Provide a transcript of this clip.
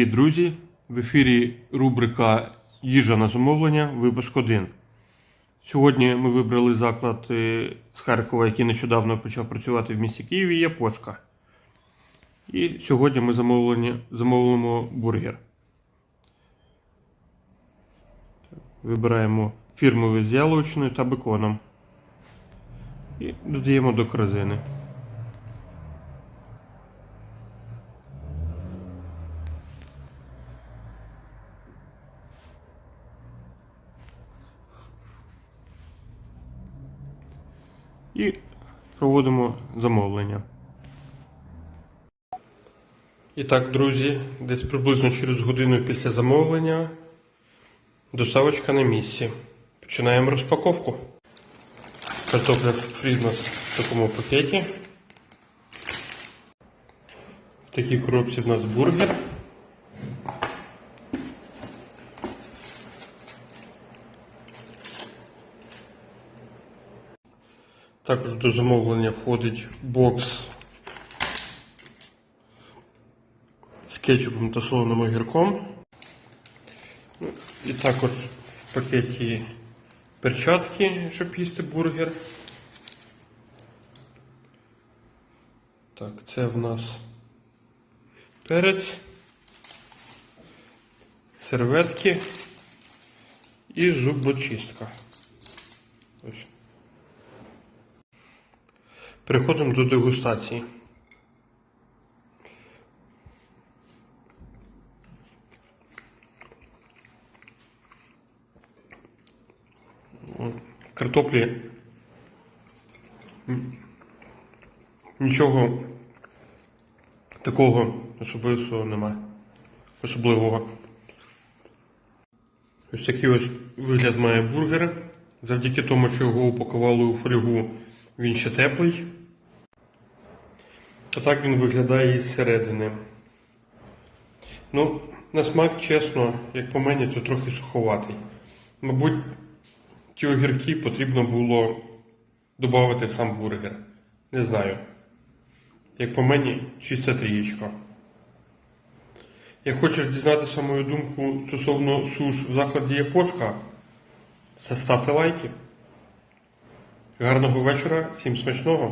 Привіт, друзі! В ефірі рубрика Їжа на замовлення, випуск 1. Сьогодні ми вибрали заклад е, з Харкова, який нещодавно почав працювати в місті Києві, є Пошка. І сьогодні ми замовимо бургер. Вибираємо фірмовий з яловичиною та беконом. І додаємо до корзини. І проводимо замовлення. І так, друзі, десь приблизно через годину після замовлення доставочка на місці. Починаємо розпаковку. Картопля фрі в такому пакеті. В такій коробці в нас бургер. Також до замовлення входить бокс з кетчупом та солоним огірком. Ну, І також в пакеті перчатки, щоб їсти бургер. Так, це в нас перець, серветки і зубочистка. Ось. Переходимо до дегустації. Картоплі нічого такого особистого немає. Особливого. Ось такий ось вигляд має бургер. Завдяки тому, що його упакували у фольгу, він ще теплий. А так він виглядає із середини. Ну, на смак, чесно, як по мені, то трохи суховатий. Мабуть, ті огірки потрібно було додати сам бургер. Не знаю. Як по мені, чиста трієчка. Як хочеш дізнатися мою думку стосовно суш в закладі Япошка, ставте лайки. Гарного вечора, всім смачного!